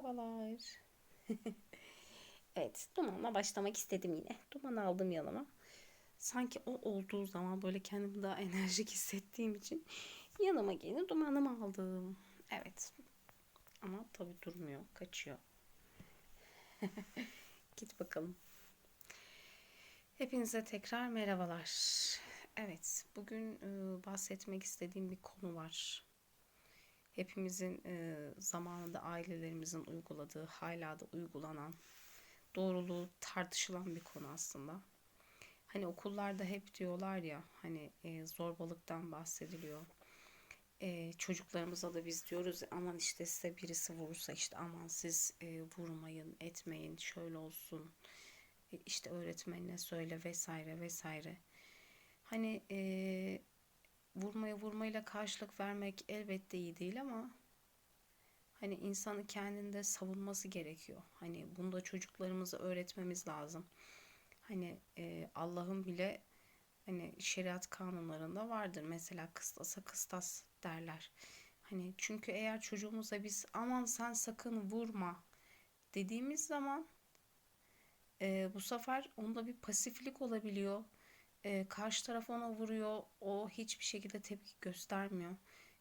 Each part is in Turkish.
Merhabalar. evet, dumanla başlamak istedim yine. Duman aldım yanıma. Sanki o olduğu zaman böyle kendimi daha enerjik hissettiğim için yanıma yine dumanımı aldım. Evet. Ama tabii durmuyor, kaçıyor. Git bakalım. Hepinize tekrar merhabalar. Evet, bugün e, bahsetmek istediğim bir konu var hepimizin e, zamanında ailelerimizin uyguladığı, hala da uygulanan, doğruluğu tartışılan bir konu aslında. Hani okullarda hep diyorlar ya, hani e, zorbalıktan bahsediliyor. E, çocuklarımıza da biz diyoruz aman işte size birisi vurursa işte aman siz e, vurmayın, etmeyin, şöyle olsun. E, işte öğretmenine söyle vesaire vesaire. Hani e, vurmaya vurmayla karşılık vermek elbette iyi değil ama hani insanı kendinde savunması gerekiyor. Hani bunu da çocuklarımıza öğretmemiz lazım. Hani e, Allah'ın bile hani şeriat kanunlarında vardır. Mesela kıstasa kıstas derler. Hani çünkü eğer çocuğumuza biz aman sen sakın vurma dediğimiz zaman e, bu sefer onda bir pasiflik olabiliyor e, karşı taraf ona vuruyor. O hiçbir şekilde tepki göstermiyor.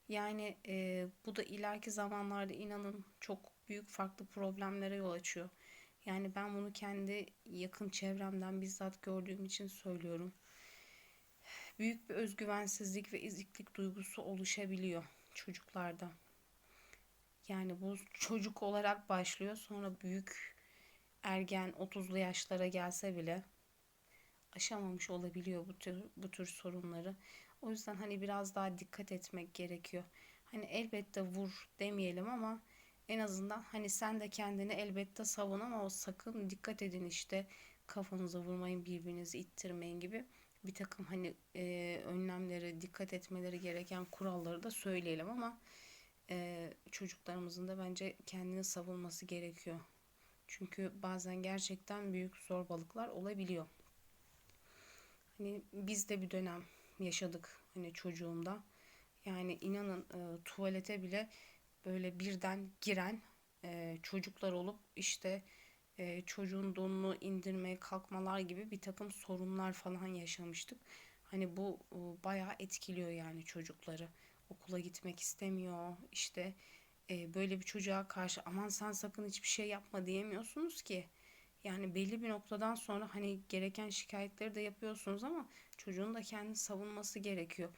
Yani e, bu da ileriki zamanlarda inanın çok büyük farklı problemlere yol açıyor. Yani ben bunu kendi yakın çevremden bizzat gördüğüm için söylüyorum. Büyük bir özgüvensizlik ve iziklik duygusu oluşabiliyor çocuklarda. Yani bu çocuk olarak başlıyor sonra büyük ergen 30'lu yaşlara gelse bile aşamamış olabiliyor bu tür bu tür sorunları. O yüzden hani biraz daha dikkat etmek gerekiyor. Hani elbette vur demeyelim ama en azından hani sen de kendini elbette savun ama o sakın dikkat edin işte kafanıza vurmayın birbirinizi ittirmeyin gibi bir takım hani e, önlemleri dikkat etmeleri gereken kuralları da söyleyelim ama e, çocuklarımızın da bence kendini savunması gerekiyor. Çünkü bazen gerçekten büyük zorbalıklar olabiliyor. Hani biz de bir dönem yaşadık hani çocuğumda. Yani inanın e, tuvalete bile böyle birden giren e, çocuklar olup işte e, çocuğun donunu indirmeye kalkmalar gibi bir takım sorunlar falan yaşamıştık. Hani bu e, bayağı etkiliyor yani çocukları. Okula gitmek istemiyor. İşte e, böyle bir çocuğa karşı aman sen sakın hiçbir şey yapma diyemiyorsunuz ki. Yani belli bir noktadan sonra hani gereken şikayetleri de yapıyorsunuz ama çocuğun da kendini savunması gerekiyor.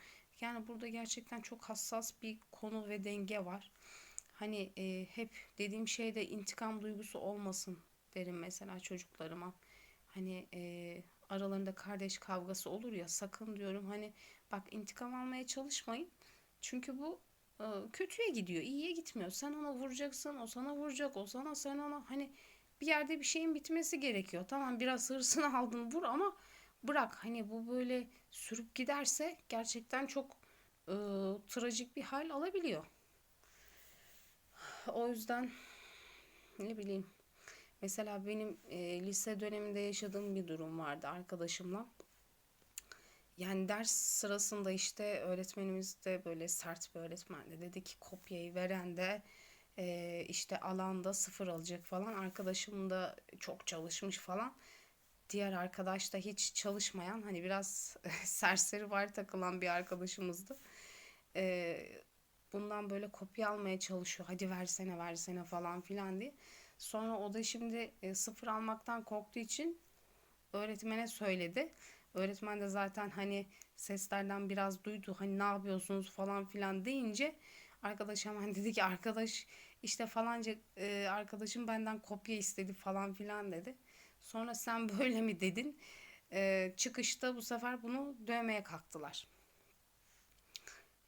Yani burada gerçekten çok hassas bir konu ve denge var. Hani e, hep dediğim şey de intikam duygusu olmasın derim mesela çocuklarıma. Hani e, aralarında kardeş kavgası olur ya sakın diyorum hani bak intikam almaya çalışmayın. Çünkü bu e, kötüye gidiyor, iyiye gitmiyor. Sen ona vuracaksın, o sana vuracak, o sana sen ona hani bir yerde bir şeyin bitmesi gerekiyor. Tamam biraz hırsını aldın vur ama bırak. Hani bu böyle sürüp giderse gerçekten çok e, trajik bir hal alabiliyor. O yüzden ne bileyim mesela benim e, lise döneminde yaşadığım bir durum vardı arkadaşımla. Yani ders sırasında işte öğretmenimiz de böyle sert bir öğretmendi. Dedi ki kopyayı veren de e, işte alanda sıfır alacak falan. Arkadaşım da çok çalışmış falan. Diğer arkadaş da hiç çalışmayan hani biraz serseri var takılan bir arkadaşımızdı. E, bundan böyle kopya almaya çalışıyor. Hadi versene versene falan filan diye. Sonra o da şimdi e, sıfır almaktan korktuğu için öğretmene söyledi. Öğretmen de zaten hani seslerden biraz duydu. Hani ne yapıyorsunuz falan filan deyince Arkadaş hemen dedi ki arkadaş işte falanca e, arkadaşım benden kopya istedi falan filan dedi. Sonra sen böyle mi dedin? E, çıkışta bu sefer bunu dövmeye kalktılar.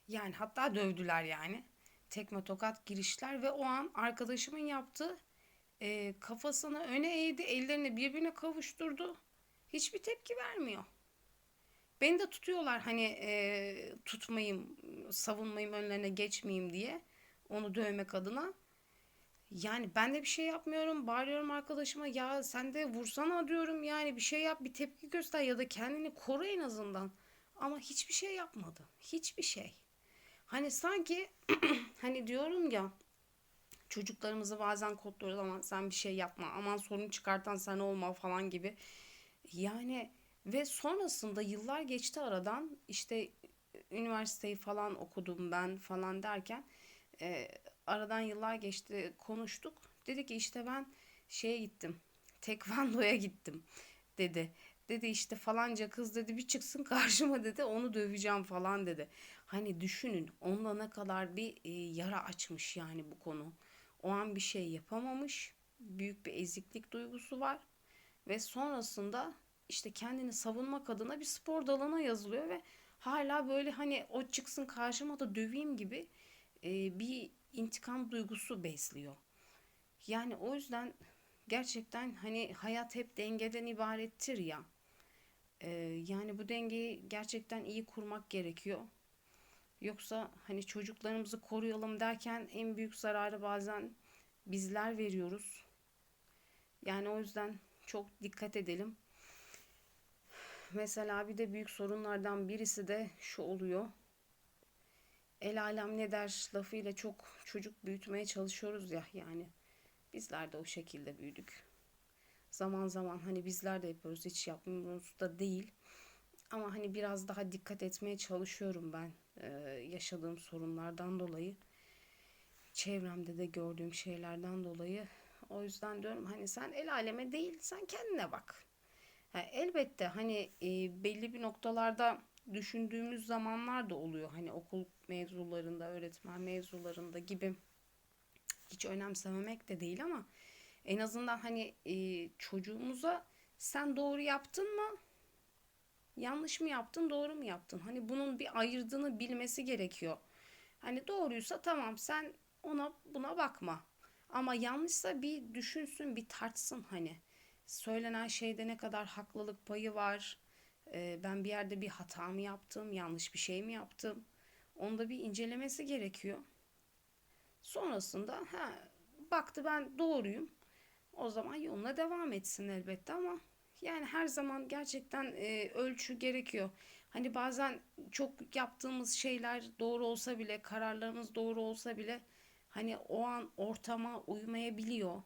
Yani hatta dövdüler yani. Tekme tokat girişler ve o an arkadaşımın yaptığı e, kafasını öne eğdi, ellerini birbirine kavuşturdu. Hiçbir tepki vermiyor. Beni de tutuyorlar hani e, tutmayayım, savunmayayım, önlerine geçmeyeyim diye. Onu dövmek adına. Yani ben de bir şey yapmıyorum. Bağırıyorum arkadaşıma ya sen de vursana diyorum. Yani bir şey yap, bir tepki göster ya da kendini koru en azından. Ama hiçbir şey yapmadı. Hiçbir şey. Hani sanki hani diyorum ya Çocuklarımızı bazen kodluyoruz ama sen bir şey yapma, aman sorun çıkartan sen olma falan gibi. Yani ve sonrasında yıllar geçti aradan işte üniversiteyi falan okudum ben falan derken e, aradan yıllar geçti konuştuk. Dedi ki işte ben şeye gittim. Tekvando'ya gittim dedi. Dedi işte falanca kız dedi bir çıksın karşıma dedi onu döveceğim falan dedi. Hani düşünün onunla ne kadar bir e, yara açmış yani bu konu. O an bir şey yapamamış. Büyük bir eziklik duygusu var. Ve sonrasında işte kendini savunmak adına bir spor dalına yazılıyor ve hala böyle hani o çıksın karşıma da döveyim gibi e, bir intikam duygusu besliyor. Yani o yüzden gerçekten hani hayat hep dengeden ibarettir ya. E, yani bu dengeyi gerçekten iyi kurmak gerekiyor. Yoksa hani çocuklarımızı koruyalım derken en büyük zararı bazen bizler veriyoruz. Yani o yüzden çok dikkat edelim. Mesela bir de büyük sorunlardan birisi de şu oluyor. El alem ne der lafıyla çok çocuk büyütmeye çalışıyoruz ya yani. Bizler de o şekilde büyüdük. Zaman zaman hani bizler de yapıyoruz hiç yapmıyoruz da değil. Ama hani biraz daha dikkat etmeye çalışıyorum ben e, yaşadığım sorunlardan dolayı. Çevremde de gördüğüm şeylerden dolayı. O yüzden diyorum hani sen el aleme değil sen kendine bak. Yani elbette hani e, belli bir noktalarda düşündüğümüz zamanlar da oluyor. Hani okul mevzularında, öğretmen mevzularında gibi hiç önemsememek de değil ama en azından hani e, çocuğumuza sen doğru yaptın mı? Yanlış mı yaptın, doğru mu yaptın? Hani bunun bir ayırdığını bilmesi gerekiyor. Hani doğruysa tamam sen ona buna bakma. Ama yanlışsa bir düşünsün, bir tartsın hani. Söylenen şeyde ne kadar haklılık payı var. Ee, ben bir yerde bir hata mı yaptım, yanlış bir şey mi yaptım? Onu da bir incelemesi gerekiyor. Sonrasında ha, baktı ben doğruyum. O zaman yoluna devam etsin elbette ama yani her zaman gerçekten e, ölçü gerekiyor. Hani bazen çok yaptığımız şeyler doğru olsa bile, kararlarımız doğru olsa bile hani o an ortama uymayabiliyor.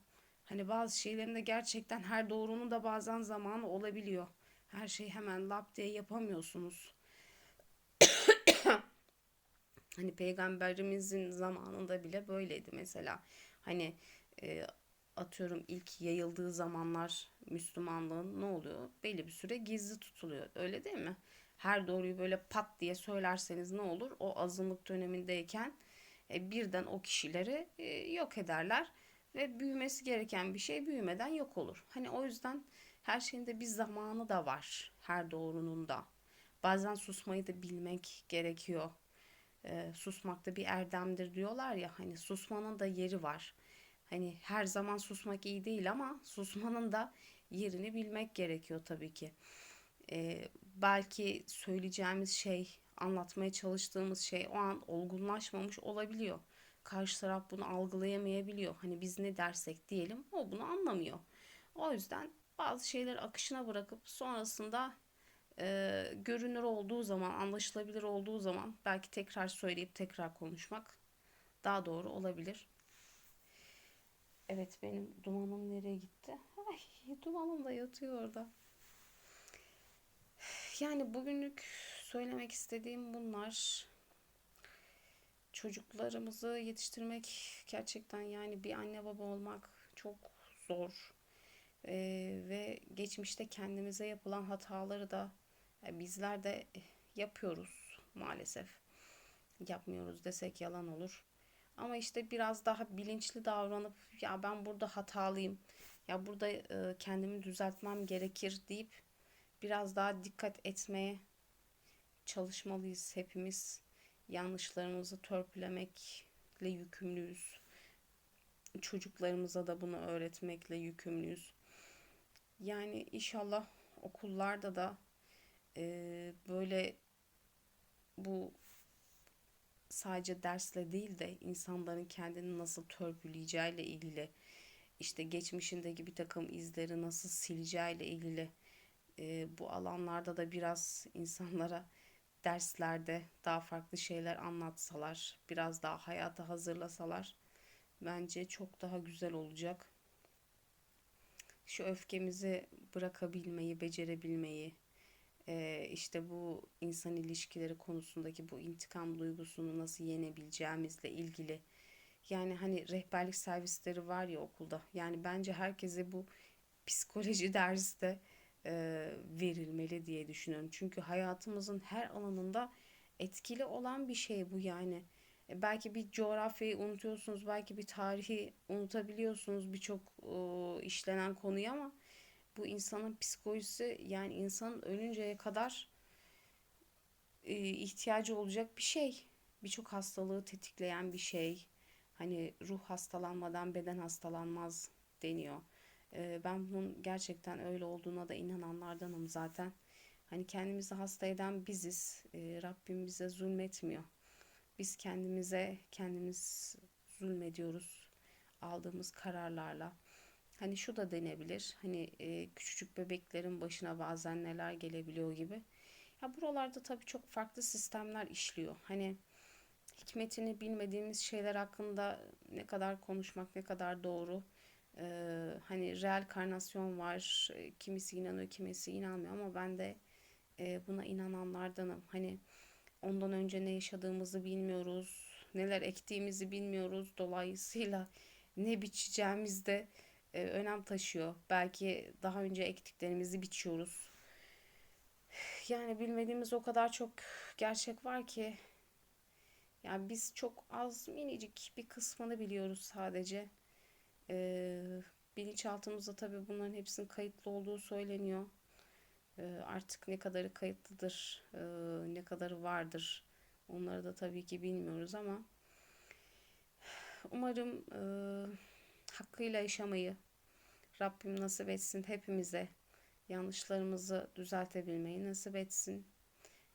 Hani bazı şeylerin de gerçekten her doğrunun da bazen zamanı olabiliyor. Her şeyi hemen lap diye yapamıyorsunuz. hani peygamberimizin zamanında bile böyleydi mesela. Hani e, atıyorum ilk yayıldığı zamanlar Müslümanlığın ne oluyor? Belli bir süre gizli tutuluyor. Öyle değil mi? Her doğruyu böyle pat diye söylerseniz ne olur? O azınlık dönemindeyken e, birden o kişileri e, yok ederler ve büyümesi gereken bir şey büyümeden yok olur. Hani o yüzden her şeyin de bir zamanı da var. Her doğrunun da. Bazen susmayı da bilmek gerekiyor. E, susmak da bir erdemdir diyorlar ya. Hani susmanın da yeri var. Hani her zaman susmak iyi değil ama susmanın da yerini bilmek gerekiyor tabii ki. E, belki söyleyeceğimiz şey, anlatmaya çalıştığımız şey o an olgunlaşmamış olabiliyor. Karşı taraf bunu algılayamayabiliyor. Hani biz ne dersek diyelim o bunu anlamıyor. O yüzden bazı şeyleri akışına bırakıp sonrasında e, görünür olduğu zaman, anlaşılabilir olduğu zaman belki tekrar söyleyip tekrar konuşmak daha doğru olabilir. Evet benim dumanım nereye gitti? Ay dumanım da yatıyor orada. Yani bugünlük söylemek istediğim bunlar. Çocuklarımızı yetiştirmek gerçekten yani bir anne baba olmak çok zor. Ee, ve geçmişte kendimize yapılan hataları da yani bizler de yapıyoruz maalesef. Yapmıyoruz desek yalan olur. Ama işte biraz daha bilinçli davranıp ya ben burada hatalıyım. Ya burada e, kendimi düzeltmem gerekir deyip biraz daha dikkat etmeye çalışmalıyız hepimiz. Yanlışlarımızı törpülemekle yükümlüyüz. Çocuklarımıza da bunu öğretmekle yükümlüyüz. Yani inşallah okullarda da e, böyle bu sadece dersle değil de insanların kendini nasıl törpüleyeceğiyle ilgili işte geçmişindeki bir takım izleri nasıl sileceğiyle ilgili e, bu alanlarda da biraz insanlara derslerde daha farklı şeyler anlatsalar, biraz daha hayata hazırlasalar bence çok daha güzel olacak. Şu öfkemizi bırakabilmeyi, becerebilmeyi, e, işte bu insan ilişkileri konusundaki bu intikam duygusunu nasıl yenebileceğimizle ilgili. Yani hani rehberlik servisleri var ya okulda. Yani bence herkese bu psikoloji dersi de e, verilmeli diye düşünüyorum. Çünkü hayatımızın her alanında etkili olan bir şey bu yani. E, belki bir coğrafyayı unutuyorsunuz, belki bir tarihi unutabiliyorsunuz birçok e, işlenen konuyu ama bu insanın psikolojisi yani insanın ölünceye kadar e, ihtiyacı olacak bir şey. Birçok hastalığı tetikleyen bir şey. Hani ruh hastalanmadan beden hastalanmaz deniyor. E, ben bunun gerçekten öyle olduğuna da inananlardanım zaten. Hani kendimizi hasta eden biziz. E, Rabbim bize zulmetmiyor. Biz kendimize kendimiz zulmediyoruz aldığımız kararlarla. Hani şu da denebilir. Hani e, küçücük bebeklerin başına bazen neler gelebiliyor gibi. Ya buralarda tabii çok farklı sistemler işliyor. Hani hikmetini bilmediğimiz şeyler hakkında ne kadar konuşmak ne kadar doğru. Ee, hani real karnasyon var. E, Kimisi inanıyor, kimisi inanmıyor ama ben de e, buna inananlardanım. Hani ondan önce ne yaşadığımızı bilmiyoruz. Neler ektiğimizi bilmiyoruz. Dolayısıyla ne biçeceğimiz de e, önem taşıyor. Belki daha önce ektiklerimizi biçiyoruz. Yani bilmediğimiz o kadar çok gerçek var ki yani biz çok az minicik bir kısmını biliyoruz sadece. Ee, bilinçaltımızda tabii bunların hepsinin kayıtlı olduğu söyleniyor. Ee, artık ne kadarı kayıtlıdır, e, ne kadarı vardır onları da tabii ki bilmiyoruz ama umarım e, hakkıyla yaşamayı Rabbim nasip etsin hepimize. Yanlışlarımızı düzeltebilmeyi nasip etsin.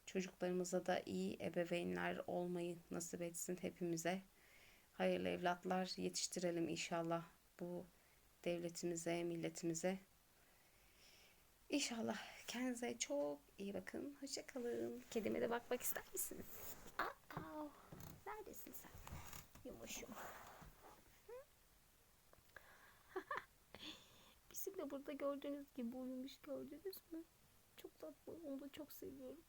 Çocuklarımıza da iyi ebeveynler olmayı nasip etsin hepimize. Hayırlı evlatlar yetiştirelim inşallah bu devletimize, milletimize. İnşallah kendinize çok iyi bakın. Hoşçakalın. Kedime de bakmak ister misiniz? Aa, neredesin sen? Yumuşum. Bizim de burada gördüğünüz gibi uyumuş gördünüz mü? Çok tatlı. Onu da çok seviyorum.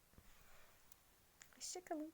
Hoşçakalın.